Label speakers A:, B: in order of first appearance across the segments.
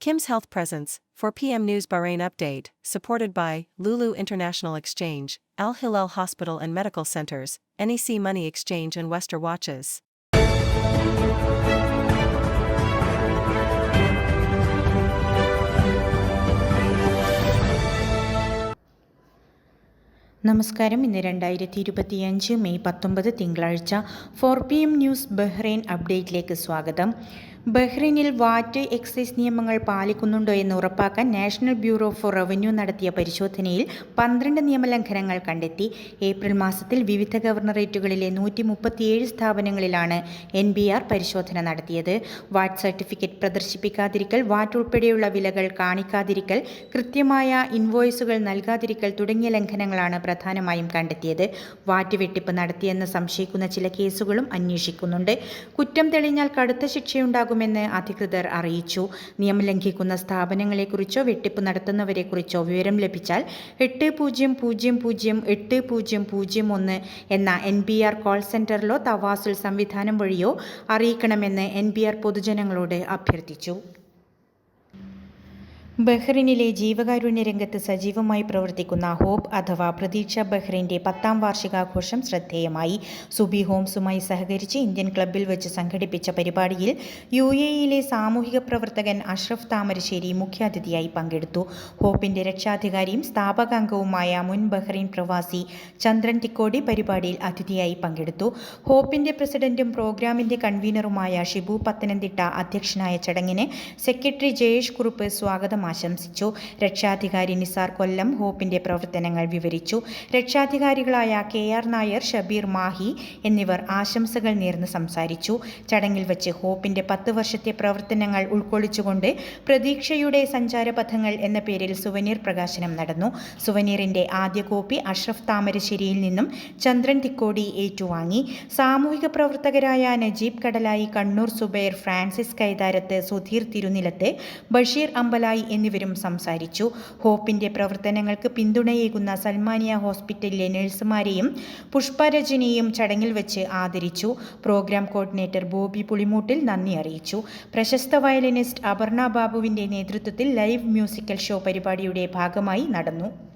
A: Kim's Health Presence, for PM News Bahrain Update, supported by Lulu International Exchange, Al Hilal Hospital and Medical Centers, NEC Money Exchange, and Wester Watches.
B: നമസ്കാരം ഇന്ന് രണ്ടായിരത്തി ഇരുപത്തിയഞ്ച് May പത്തൊമ്പത് തിങ്കളാഴ്ച four P M news Bahrain അപ്ഡേറ്റിലേക്ക് സ്വാഗതം ബഹ്റൈനിൽ വാറ്റ് excise നിയമങ്ങൾ പാലിക്കുന്നുണ്ടോ എന്ന് ഉറപ്പാക്കാൻ നാഷണൽ ബ്യൂറോ ഫോർ റവന്യൂ നടത്തിയ പരിശോധനയിൽ പന്ത്രണ്ട് നിയമലംഘനങ്ങൾ കണ്ടെത്തി. ഏപ്രിൽ മാസത്തിൽ വിവിധ ഗവർണറേറ്റുകളിലെ നൂറ്റി മുപ്പത്തിയേഴ് സ്ഥാപനങ്ങളിലാണ് എൻ ബി ആർ പരിശോധന നടത്തിയത്. വാറ്റ് സർട്ടിഫിക്കറ്റ് പ്രദർശിപ്പിക്കാതിരിക്കൽ വാറ്റ് ഉൾപ്പെടെയുള്ള വിലകൾ കാണിക്കാതിരിക്കൽ കൃത്യമായ ഇൻവോയ്സുകൾ നൽകാതിരിക്കൽ തുടങ്ങിയ ലംഘനങ്ങളാണ് പ്രധാനമായും കണ്ടെത്തിയത്. വാറ്റ് വെട്ടിപ്പ് നടത്തിയെന്ന് സംശയിക്കുന്ന ചില കേസുകളും അന്വേഷിക്കുന്നുണ്ട്. കുറ്റം തെളിഞ്ഞാൽ കടുത്ത ശിക്ഷയുണ്ടാകുമെന്ന് അധികൃതർ അറിയിച്ചു. നിയമം ലംഘിക്കുന്ന സ്ഥാപനങ്ങളെക്കുറിച്ചോ വെട്ടിപ്പ് നടത്തുന്നവരെക്കുറിച്ചോ വിവരം ലഭിച്ചാൽ എട്ട് പൂജ്യം പൂജ്യം പൂജ്യം എട്ട് പൂജ്യം പൂജ്യം ഒന്ന് എന്ന എൻ ബി ആർ കോൾ സെന്ററിലോ തവാസുൽ സംവിധാനം വഴിയോ അറിയിക്കണമെന്ന് എൻ ബി ആർ പൊതുജനങ്ങളോട് അഭ്യർത്ഥിച്ചു. ബഹ്റിനിലെ ജീവകാരുണ്യ രംഗത്ത് സജീവമായി പ്രവർത്തിക്കുന്ന ഹോപ്പ് അഥവാ പ്രതീക്ഷ ബഹ്റിന്റെ പത്താം വാർഷികാഘോഷം ശ്രദ്ധേയമായി. സുബി ഹോംസുമായി സഹകരിച്ച് ഇന്ത്യൻ ക്ലബ്ബിൽ വെച്ച് സംഘടിപ്പിച്ച പരിപാടിയിൽ യു എ ഇയിലെ സാമൂഹിക പ്രവർത്തകൻ അഷ്റഫ് താമരശ്ശേരി മുഖ്യാതിഥിയായി പങ്കെടുത്തു. ഹോപ്പിന്റെ രക്ഷാധികാരിയും സ്ഥാപകാംഗവുമായ മുൻ ബഹ്റൈൻ പ്രവാസി ചന്ദ്രൻ തിക്കോടി പരിപാടിയിൽ അതിഥിയായി പങ്കെടുത്തു. ഹോപ്പിന്റെ പ്രസിഡന്റും പ്രോഗ്രാമിന്റെ കൺവീനറുമായ ഷിബു പത്തനംതിട്ട അധ്യക്ഷനായ ചടങ്ങിന് സെക്രട്ടറി ജയേഷ് കുറുപ്പ് സ്വാഗതം ആശംസിച്ചു. രക്ഷാധികാരി നിസാർ കൊല്ലം ഹോപ്പിന്റെ പ്രവർത്തനങ്ങൾ വിവരിച്ചു. രക്ഷാധികാരികളായ കെ ആർ നായർ ഷബീർ മാഹി എന്നിവർ ആശംസകൾ നേർന്ന് സംസാരിച്ചു. ചടങ്ങിൽ വച്ച് ഹോപ്പിന്റെ പത്ത് വർഷത്തെ പ്രവർത്തനങ്ങൾ ഉൾക്കൊള്ളിച്ചുകൊണ്ട് പ്രതീക്ഷയുടെ സഞ്ചാരപഥങ്ങൾ എന്ന പേരിൽ സുവനീർ പ്രകാശനം നടന്നു. സുവനീറിന്റെ ആദ്യ കോപ്പി അഷ്റഫ് താമരശ്ശേരിയിൽ നിന്നും ചന്ദ്രൻ തിക്കോടി ഏറ്റുവാങ്ങി. സാമൂഹിക പ്രവർത്തകരായ നജീബ് കടലായി കണ്ണൂർ സുബൈർ ഫ്രാൻസിസ് കൈതാരത്ത് സുധീർ തിരുനിലത്ത് ബഷീർ അമ്പലായി എന്നിവരും സംസാരിച്ചു. ഹോപ്പിന്റെ പ്രവർത്തനങ്ങൾക്ക് പിന്തുണയേകുന്ന സൽമാനിയ ഹോസ്പിറ്റലിലെ നഴ്സുമാരെയും പുഷ്പരജനിയും ചടങ്ങിൽ വെച്ച് ആദരിച്ചു. പ്രോഗ്രാം കോർഡിനേറ്റർ ബോബി പുളിമൂട്ടിൽ നന്ദി അറിയിച്ചു. പ്രശസ്ത വയലിനിസ്റ്റ് അപർണ ബാബുവിന്റെ നേതൃത്വത്തിൽ ലൈവ് മ്യൂസിക്കൽ ഷോ പരിപാടിയുടെ ഭാഗമായി നടന്നു.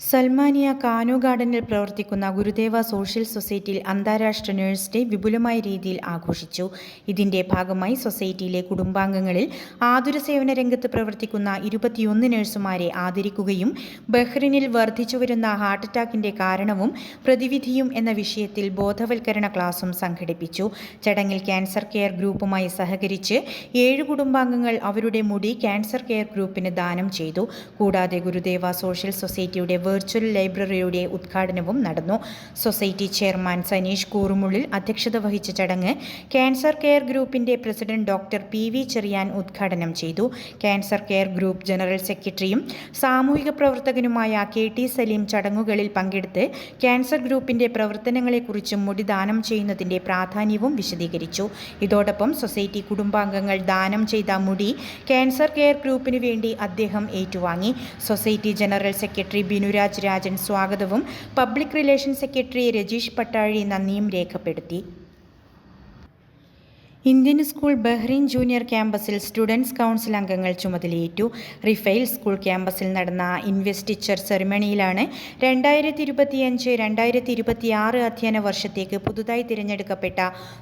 B: സൽമാനിയ കാനു ഗാർഡനിൽ പ്രവർത്തിക്കുന്ന ഗുരുദേവ സോഷ്യൽ സൊസൈറ്റിയിൽ അന്താരാഷ്ട്ര നേഴ്സ് ഡേ വിപുലമായ രീതിയിൽ ആഘോഷിച്ചു. ഇതിന്റെ ഭാഗമായി സൊസൈറ്റിയിലെ കുടുംബാംഗങ്ങളിൽ ആതുര സേവന രംഗത്ത് പ്രവർത്തിക്കുന്ന ഇരുപത്തിയൊന്ന് നഴ്സുമാരെ ആദരിക്കുകയും ബഹ്റിനിൽ വർദ്ധിച്ചുവരുന്ന ഹാർട്ട് അറ്റാക്കിന്റെ കാരണവും പ്രതിവിധിയും എന്ന വിഷയത്തിൽ ബോധവൽക്കരണ ക്ലാസും സംഘടിപ്പിച്ചു. ചടങ്ങിൽ ക്യാൻസർ കെയർ ഗ്രൂപ്പുമായി സഹകരിച്ച് ഏഴ് കുടുംബാംഗങ്ങൾ അവരുടെ മുടി ക്യാൻസർ കെയർ ഗ്രൂപ്പിന് ദാനം ചെയ്തു. കൂടാതെ ഗുരുദേവ സോഷ്യൽ സൊസൈറ്റിയുടെ വെർച്വൽ ലൈബ്രറിയുടെ ഉദ്ഘാടനവും നടന്നു. സൊസൈറ്റി ചെയർമാൻ സനീഷ് കൂറുമുള്ളിൽ അധ്യക്ഷത വഹിച്ച ചടങ്ങ് ക്യാൻസർ കെയർ ഗ്രൂപ്പിന്റെ president doctor P V Cherian ഉദ്ഘാടനം ചെയ്തു. ക്യാൻസർ കെയർ ഗ്രൂപ്പ് ജനറൽ സെക്രട്ടറിയും സാമൂഹിക പ്രവർത്തകനുമായ കെ ടി സലീം ചടങ്ങുകളിൽ പങ്കെടുത്ത് ക്യാൻസർ ഗ്രൂപ്പിന്റെ പ്രവർത്തനങ്ങളെക്കുറിച്ചും മുടി ദാനം ചെയ്യുന്നതിന്റെ പ്രാധാന്യവും വിശദീകരിച്ചു. ഇതോടൊപ്പം സൊസൈറ്റി കുടുംബാംഗങ്ങൾ ദാനം ചെയ്ത മുടി ക്യാൻസർ കെയർ ഗ്രൂപ്പിനു വേണ്ടി അദ്ദേഹം ഏറ്റുവാങ്ങി. Society general secretary Binuraj Rajan സ്വാഗതവും. Public relation secretary Rajeesh Pattazhi നന്ദിയും രേഖപ്പെടുത്തി. ഇന്ത്യൻ സ്കൂൾ ബഹ്റൈൻ ജൂനിയർ ക്യാമ്പസിൽ സ്റ്റുഡൻസ് കൗൺസിൽ അംഗങ്ങൾ ചുമതലയേറ്റു. റിഫൈൽ സ്കൂൾ ക്യാമ്പസിൽ നടന്ന ഇൻവെസ്റ്റിച്ചർ സെറിമണിയിലാണ് രണ്ടായിരത്തി ഇരുപത്തിയഞ്ച് രണ്ടായിരത്തി ഇരുപത്തി ആറ് അധ്യയന വർഷത്തേക്ക് പുതുതായി തിരഞ്ഞെടുക്കപ്പെട്ട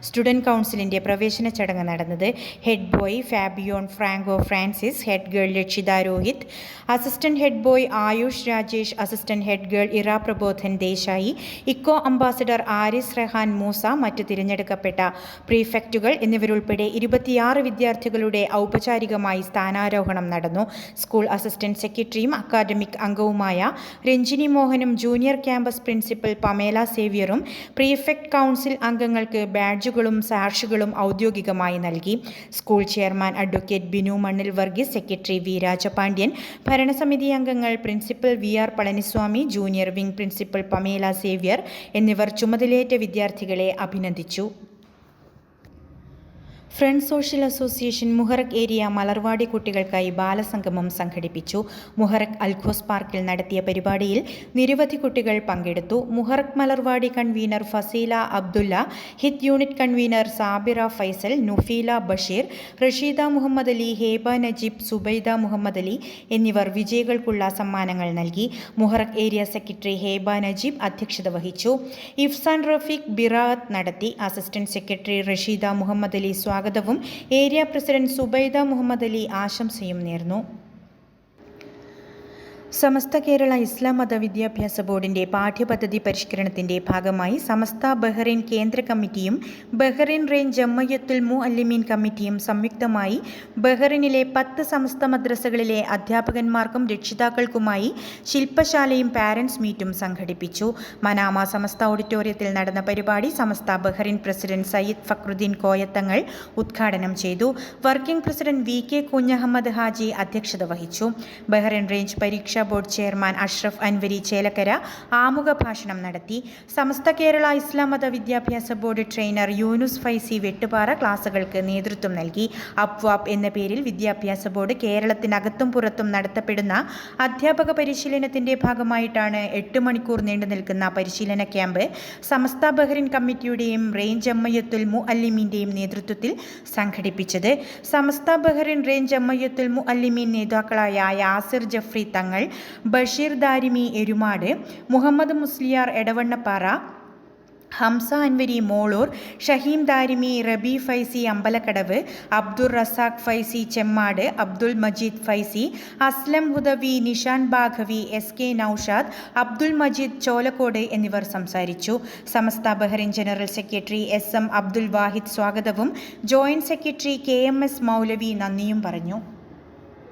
B: സ്റ്റുഡന്റ് കൗൺസിലിന്റെ പ്രവേശന ചടങ്ങ് നടന്നത്. Head boy Fabian Franco Francis head girl Lakshitha Rohit assistant head boy Ayush Rajesh assistant head girl Ira Prabodhan Desai eco ambassador Aris Rehan Moosa മറ്റ് തിരഞ്ഞെടുക്കപ്പെട്ട പ്രീഫെക്റ്റുകൾ എന്നിവരുൾപ്പെടെ ഇരുപത്തിയാറ് വിദ്യാർത്ഥികളുടെ ഔപചാരികമായി സ്ഥാനാരോഹണം നടന്നു. സ്കൂൾ അസിസ്റ്റന്റ് സെക്രട്ടറിയും അക്കാദമിക് അംഗവുമായ രഞ്ജിനി മോഹനും ജൂനിയർ ക്യാമ്പസ് പ്രിൻസിപ്പൽ പമേല സേവ്യറും പ്രീഫെക്ട് കൗൺസിൽ അംഗങ്ങൾക്ക് ബാഡ്ജുകളും സാക്ഷികളും ഔദ്യോഗികമായി നൽകി. സ്കൂൾ ചെയർമാൻ അഡ്വക്കേറ്റ് ബിനു മണ്ണിൽ വർഗീസ് സെക്രട്ടറി വി രാജപാണ്ഡ്യൻ ഭരണസമിതി അംഗങ്ങൾ principal V R Palaniswami junior wing principal Pamela Xavier എന്നിവർ ചുമതലയേറ്റ വിദ്യാർത്ഥികളെ അഭിനന്ദിച്ചു. Front social association Muharraq area Malarvadi കുട്ടികൾക്കായി ബാലസംഗമം സംഘടിപ്പിച്ചു. മുഹറക് അൽഖോസ് പാർക്കിൽ നടത്തിയ പരിപാടിയിൽ നിരവധി കുട്ടികൾ പങ്കെടുത്തു. Muharraq Malarvadi convener Faseela Abdulla hit unit convener Sabira Faisal Nufeela Basheer Rasheeda Muhammad Ali Heba Najeeb Subaida Muhammad Ali എന്നിവർ വിജയികൾക്കുള്ള സമ്മാനങ്ങൾ നൽകി. Muharraq area secretary Heba Najeeb അധ്യക്ഷത വഹിച്ചു. ഇഫ്സാൻ റഫീഖ് ബിറാത്ത് നടത്തി. അസിസ്റ്റന്റ് സെക്രട്ടറി റഷീദ മുഹമ്മദ് അലി സ്വാഗതവും. ഏരിയ പ്രസിഡന്റ് സുബൈദ മുഹമ്മദ് അലി ആശംസയും നേർന്നു. സമസ്ത കേരള ഇസ്ലാം മത വിദ്യാഭ്യാസ ബോർഡിന്റെ പാഠ്യപദ്ധതി പരിഷ്കരണത്തിന്റെ ഭാഗമായി സമസ്ത ബഹ്റൈൻ കേന്ദ്ര കമ്മിറ്റിയും ബഹ്റൈൻ റേഞ്ച് ജമ്മയത്തുൽ മു അല്ലിമീൻ കമ്മിറ്റിയും സംയുക്തമായി ബഹ്റൈനിലെ പത്ത് സമസ്ത മദ്രസകളിലെ അധ്യാപകന്മാർക്കും രക്ഷിതാക്കൾക്കുമായി ശില്പശാലയും പാരൻസ് മീറ്റും സംഘടിപ്പിച്ചു. മനാമ സമസ്ത ഓഡിറ്റോറിയത്തിൽ നടന്ന പരിപാടി സമസ്ത ബഹ്റൈൻ പ്രസിഡന്റ് സയ്യിദ് ഫക്രുദ്ദീൻ കോയത്തങ്ങൾ ഉദ്ഘാടനം ചെയ്തു. Working president V K Kunhahammed Haji അധ്യക്ഷത വഹിച്ചു. ബഹ്റൈൻ റേഞ്ച് പരീക്ഷാ ബോർഡ് ചെയർമാൻ അഷ്റഫ് അൻവരി ചേലക്കര ആമുഖ ഭാഷണം നടത്തി. Samastha Kerala Islam Matha Vidyabhyasa board trainer Yunus Faizi Vettuppara ക്ലാസുകൾക്ക് നേതൃത്വം നൽകി. അപ്വാപ് എന്ന പേരിൽ വിദ്യാഭ്യാസ ബോർഡ് കേരളത്തിനകത്തും പുറത്തും നടത്തപ്പെടുന്ന അധ്യാപക പരിശീലനത്തിന്റെ ഭാഗമായിട്ടാണ് എട്ട് മണിക്കൂർ നീണ്ടു നിൽക്കുന്ന പരിശീലന ക്യാമ്പ് സമസ്ത ബഹ്റിൻ കമ്മിറ്റിയുടെയും റേഞ്ച് അമ്മയത്തുൽ മു അല്ലിമീന്റെയും നേതൃത്വത്തിൽ സംഘടിപ്പിച്ചത്. സമസ്ത ബഹ്റിൻ റേഞ്ച് അമ്മയത്തുൽ മു അല്ലിമീൻ നേതാക്കളായ യാസിർ ജഫ്രി തങ്ങൾ ബഷീർ ദാരിമി എരുമാട് മുഹമ്മദ് മുസ്ലിയാർ എടവണ്ണപ്പാറ ഹംസ അൻവരി മോളൂർ ഷഹീം ദാരിമി റബി ഫൈസി അമ്പലക്കടവ് അബ്ദുൾ റസാഖ് ഫൈസി ചെമ്മാട് അബ്ദുൾ മജീദ് ഫൈസി അസ്ലം ഹുദവി നിഷാൻ ബാഘവി എസ് കെ നൌഷാദ് അബ്ദുൾ മജീദ് ചോലക്കോട് എന്നിവർ സംസാരിച്ചു. Samastha Bahrain general secretary S M Abdul Wahid സ്വാഗതവും joint secretary K M S Moulavi നന്ദിയും പറഞ്ഞു.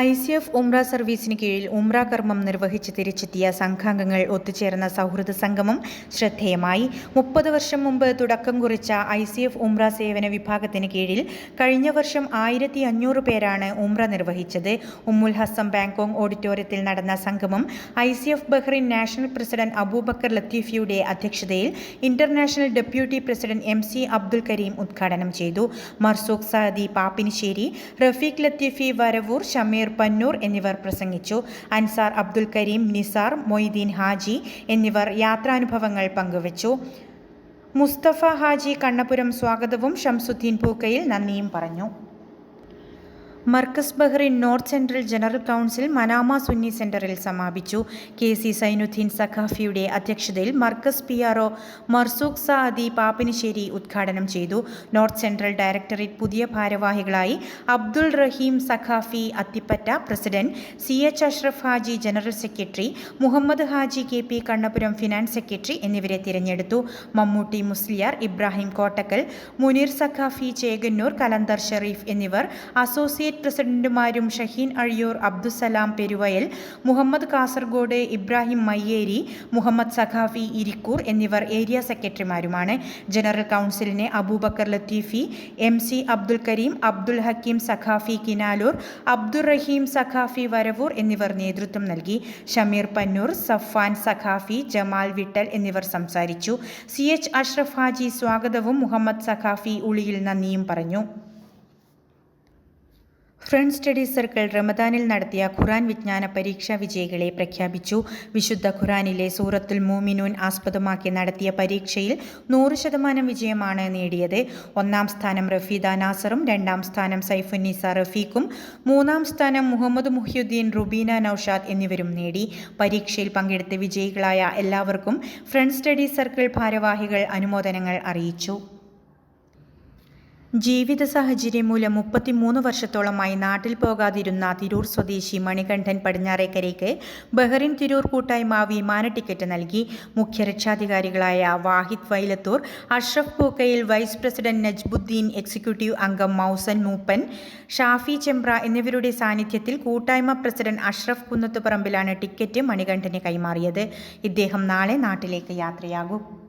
B: ഐ സി എഫ് ഉംറ സർവീസിന് കീഴിൽ ഉംറ കർമ്മം നിർവഹിച്ച് തിരിച്ചെത്തിയ സംഘാംഗങ്ങൾ ഒത്തുചേർന്ന സൗഹൃദ സംഗമം ശ്രദ്ധേയമായി. മുപ്പത് വർഷം മുമ്പ് തുടക്കം കുറിച്ച ഐ സി എഫ് ഉംറ സേവന വിഭാഗത്തിന് കീഴിൽ കഴിഞ്ഞ വർഷം ആയിരത്തി അഞ്ഞൂറ് പേരാണ് ഉംറ നിർവഹിച്ചത്. ഉമ്മുൽ ഹസം ബാങ്കോങ് ഓഡിറ്റോറിയത്തിൽ നടന്ന സംഗമം I C F Bahrain national president Abubakar ലത്തീഫിയുടെ അധ്യക്ഷതയിൽ international deputy president M C Abdul Kareem ഉദ്ഘാടനം ചെയ്തു. മർസൂഖ് സാദി പാപ്പിനിശ്ശേരി റഫീഖ് ലത്തീഫി വരവൂർ ഷമീർ പന്നൂർ എന്നിവർ പ്രസംഗിച്ചു. അൻസാർ അബ്ദുൽ കരീം നിസാർ മൊയ്തീൻ ഹാജി എന്നിവർ യാത്രാനുഭവങ്ങൾ പങ്കുവച്ചു. മുസ്തഫ ഹാജി കണ്ണപുരം സ്വാഗതവും ഷംസുദ്ദീൻ പൂക്കയിൽ നന്ദിയും പറഞ്ഞു. Markaz Bahrain north central general council Manama Sunni സെന്ററിൽ സമാപിച്ചു. കെ സി സൈനുദ്ദീൻ സഖാഫിയുടെ അധ്യക്ഷതയിൽ Markaz P R O Marzooq Saadi Pappinisseri ഉദ്ഘാടനം ചെയ്തു. നോർത്ത് സെൻട്രൽ ഡയറക്ടറേറ്റ് പുതിയ ഭാരവാഹികളായി Abdul Raheem Saqafi Athippatta president C H Ashraf Haji general secretary Muhammad Haji K P Kannapuram finance secretary എന്നിവരെ തിരഞ്ഞെടുത്തു. മമ്മൂട്ടി മുസ്ലിയാർ ഇബ്രാഹിം കോട്ടക്കൽ മുനീർ സഖാഫി ചേകന്നൂർ കലന്തർ ഷെറീഫ് എന്നിവർ അസോസിയേറ്റ് പ്രസിഡന്റുമാരും ഷഹീൻ അഴിയൂർ അബ്ദുസലാം പെരുവയൽ മുഹമ്മദ് കാസർഗോഡ് ഇബ്രാഹിം മയ്യേരി മുഹമ്മദ് സഖാഫി ഇരിക്കൂർ എന്നിവർ ഏരിയ സെക്രട്ടറിമാരുമാണ്. ജനറൽ കൗൺസിലിനെ അബൂബക്കർ ലത്തീഫി എം സി അബ്ദുൽ കരീം അബ്ദുൽ ഹക്കീം സഖാഫി കിനാലൂർ അബ്ദുറഹീം സഖാഫി വരവൂർ എന്നിവർ നേതൃത്വം നൽകി. ഷമീർ പന്നൂർ സഫാൻ സഖാഫി ജമാൽ വിട്ടൽ എന്നിവർ സംസാരിച്ചു. സി എച്ച് അഷ്റഫ് ഹാജി സ്വാഗതവും മുഹമ്മദ് സഖാഫി ഉളിയിൽ നന്ദിയും പറഞ്ഞു. ഫ്രണ്ട് സ്റ്റഡി സർക്കിൾ റമദാനിൽ നടത്തിയ ഖുറാൻ വിജ്ഞാന പരീക്ഷാ വിജയികളെ പ്രഖ്യാപിച്ചു. വിശുദ്ധ ഖുറാനിലെ സൂറത്തുൽ മൂമിനൂൻ ആസ്പദമാക്കി നടത്തിയ പരീക്ഷയിൽ നൂറ് ശതമാനം വിജയമാണ് നേടിയത്. ഒന്നാം സ്ഥാനം റഫീദ നാസറും രണ്ടാം സ്ഥാനം സൈഫുന്നിസ റഫീഖും മൂന്നാം സ്ഥാനം മുഹമ്മദ് മുഹ്യുദ്ദീൻ റുബീന നൌഷാദ് എന്നിവരും നേടി. പരീക്ഷയിൽ പങ്കെടുത്ത വിജയികളായ എല്ലാവർക്കും ഫ്രണ്ട് സ്റ്റഡി സർക്കിൾ ഭാരവാഹികൾ അനുമോദനങ്ങൾ അറിയിച്ചു. ജീവിത സാഹചര്യം മൂലം മുപ്പത്തിമൂന്ന് വർഷത്തോളമായി നാട്ടിൽ പോകാതിരുന്ന തിരൂർ സ്വദേശി മണികണ്ഠൻ പടിഞ്ഞാറേക്കരയ്ക്ക് ബഹ്റിൻ തിരൂർ കൂട്ടായ്മ വിമാന ടിക്കറ്റ് നൽകി. മുഖ്യ രക്ഷാധികാരികളായ Wahid Vailathur Ashraf Pookayil vice president Najbuddin executive അംഗം മൗസൻ മൂപ്പൻ ഷാഫി ചെമ്പ്ര എന്നിവരുടെ സാന്നിധ്യത്തിൽ കൂട്ടായ്മ പ്രസിഡന്റ് അഷ്റഫ് കുന്നത്തുപറമ്പിലാണ് ടിക്കറ്റ് മണികണ്ഠന് കൈമാറിയത്. ഇദ്ദേഹം നാളെ നാട്ടിലേക്ക് യാത്രയാകും.